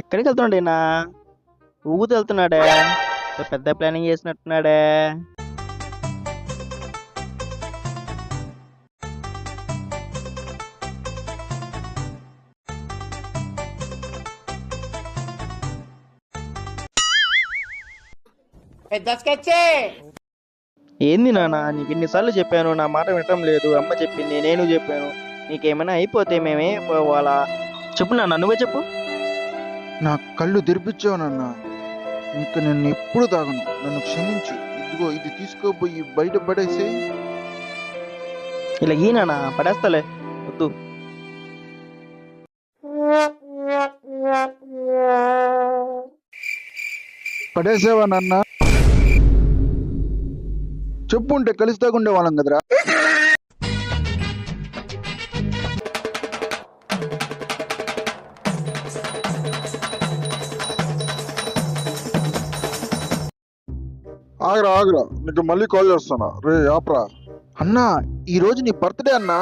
ఎక్కడికి వెళ్తున్నాడు ఈయన? ఊగుతూ వెళ్తున్నాడే. పెద్ద ప్లానింగ్ చేసినట్టున్నాడే. పెద్ద స్కెచ్చే ఏంది నాన్న నీకు ఎన్నిసార్లు చెప్పాను నా మాట వినటం లేదు. అమ్మ చెప్పింది నేను చెప్పాను. నీకేమైనా అయిపోతే మేమే పోవాలా? చెప్పు నాన్న నువ్వే చెప్పు. నా కళ్ళు తెరిపించావు నాన్న. ఇంక నేను ఎప్పుడు తాగను. నన్ను క్షమించు. ఇదిగో ఇది తీసుకోపోయి బయట పడేసి ఇలా ఈ నాన్న పడేస్తాలే. వద్దు. పడేసావా నాన్న? చెప్పుంటే కలిసి తాగుండే వాళ్ళం కదరా. ఆగరా ఆగరా. నీకు మళ్ళీ కాల్ చేస్తానా రే ఆపరా. అన్నా ఈరోజు నీ బర్త్డే అన్నా.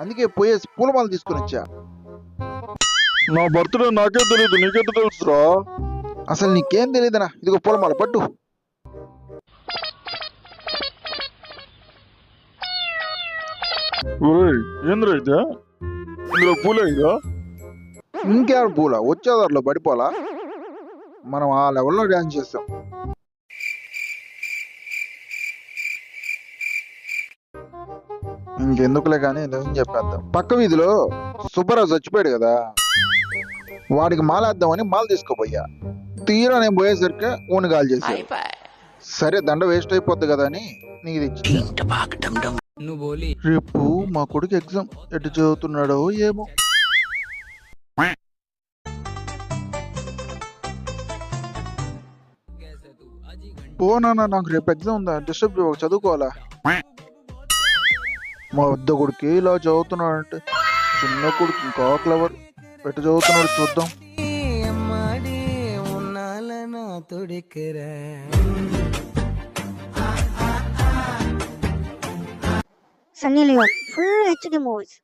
అందుకే పోయేసి పూలమాల తీసుకుని వచ్చా. నా బర్త్డే నాకే తెలియదు నీకెంత తెలుసురా? అసలు నీకేం తెలియదనా ఇదిగో పూలమాల పట్టు. ఏంద్రా అయితే ఇందులో పూలే ఇదా? ఇంకేం పూల? వచ్చేదారిలో పడిపోలా మనం ఆ లెవెల్లో డ్యాన్స్ చేస్తాం. ఇంకెందుకులే కానీ నిజం చెప్పేద్దాం. పక్క వీధిలో సుబ్బరాజు చచ్చిపోయాడు కదా. వాడికి మాలేద్దామని మాల తీసుకోపోయా. తీరా నేను పోయేసరికి ఊని గాలి చేశాడు. సరే దండ వేస్ట్ అయిపోద్ది కదా అని నీకు తెచ్చి రేపు మా కొడుకు ఎగ్జామ్ ఎటు చదువుతున్నాడో ఏమో. పోనా నాకు రేపు ఎగ్జామ్ ఉందా? డిస్టర్బ్ చదువుకోవాలా? మా పెద్ద కొడుకు ఇలా చదువుతున్నాడు అంటే చిన్న కొడుకు ఇంకా క్లవర్ ఎట్ట చదువుతున్నాడు చూద్దాం. Sunny Leone full HD movies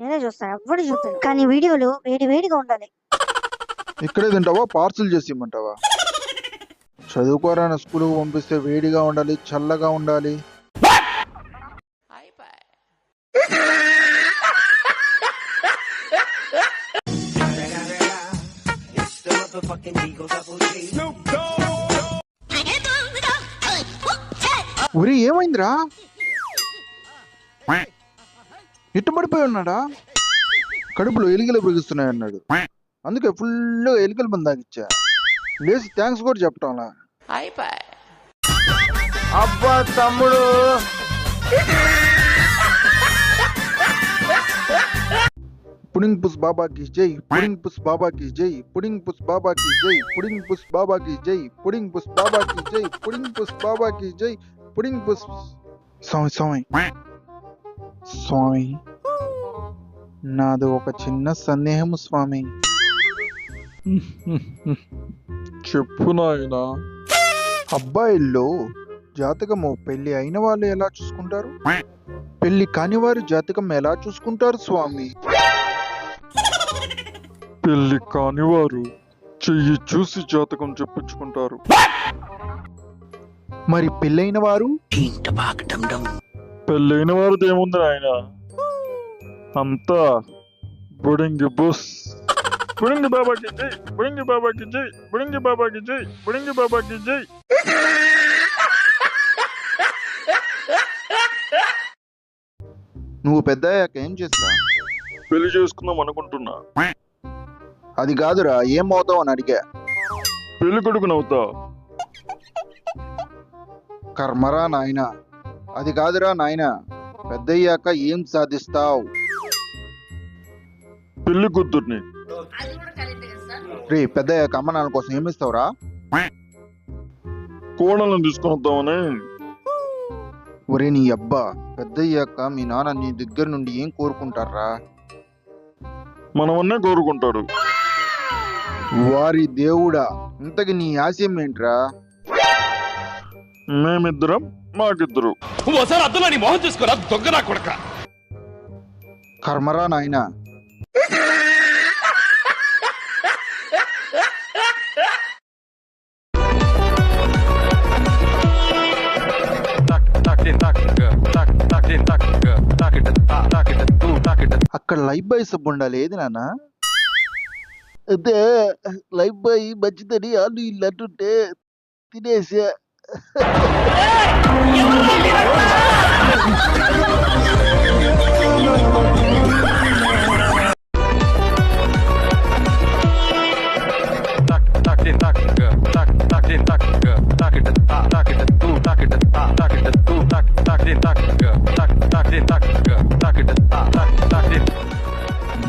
నేనే చూస్తాను ఎవ్వడు చూస్తాను కానీ వీడియోలు వేడి వేడిగా ఉండాలి. ఇక్కడే తింటావా? పార్సిల్ చేసి ఇమ్మంటావా? చదువుకోరా స్కూల్కి పంపిస్తే వేడిగా ఉండాలి చల్లగా ఉండాలి. ఉరి ఏమైందిరా? ఇట్టు పడిపోయి ఉన్నాడా? కడుపులో ఎలికలు బిగుస్తున్నాయి అన్నాడు. అందుకే ఫుల్ ఎలికల మంది తాగిచ్చా. లేచి థ్యాంక్స్ కూడా చెప్పటంలా. అబ్బా తమ్ముడు. పుడింగ్ పుస్ బాబాకి జై పుడింగ్ పుస్ బాబాకి జై పుడింగ్ పుస్ బాబాకి జై పుడింగ్ పుస్ బాబాకి జై పుడింగ్ పుస్ బాబాకి జై పుడింగ్ పుస్ బాబాకి జై పుడింగ్ పుస్ స్వామి స్వామి. స్వామి. నాది ఒక చిన్న సందేహం స్వామి. చెప్పు నాయనా. అబ్బాయిల్లో జాతకము పెళ్ళి అయిన వాళ్ళు ఎలా చూసుకుంటారు? పెళ్ళి కాని వారు జాతకం ఎలా చూసుకుంటారు స్వామి? పెళ్ళి కానివారు చెయ్యి చూసి జాతకం చెప్పించుకుంటారు. మరి పెళ్ళైన వారు? పెళ్ళైన వారిది ఏముంది నాయన? అంతా బుడింగి బుస్. బుడింగి బాబాకి జై బుడింగి బాబాకి జై బుడింగి బాబాకి జై బుడింగి బాబాకి జై. నువ్వు పెద్ద అయ్యాక ఏం చేస్తా పెళ్ళి చేసుకుందాం అనుకుంటున్నా. అది కాదురా ఏం అవుతావు అని అడిగా. పెళ్ళి కొడుకునవుతా కర్మరా నాయన అది కాదురా నాయన పెద్దయ్యాక ఏం సాధిస్తావు? పెళ్ళి కూతుర్ని. రే పెద్దయ్యాక అమ్మ నాన్న కోసం ఏమిస్తావురా కోడలను తీసుకొని వద్దామని. ఒరే నీ అబ్బా పెద్దయ్యాక మీ నాన్న నీ దగ్గర నుండి ఏం కోరుకుంటారా మనమన్నే కోరుకుంటాడు వారి దేవుడా ఇంతకి నీ ఆశయం ఏంట్రా? మేమిద్దరం మాకిద్దరు. ఓసారి అద్దులో నీ మొహం చూసుకోరా దొంగ నా కొడక. కర్మరా నాయనా అక్కడ లైఫ్ బాయ్ సబ్బు ఉండాలి. ఏది నాన్న? అదే లైఫ్ బాయ్ మంచిదని వాళ్ళు ఇల్లు అంటుంటే తినేసా.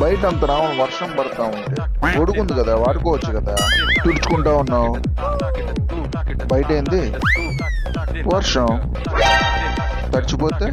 బయట అంత రావణ వర్షం పడతా ఉంటే గొడుగుంది కదా వాడుకోవచ్చు కదా? తుడుచుకుంటా ఉన్నావు. బయట ఏంది వర్షం. తడిచిపోతే?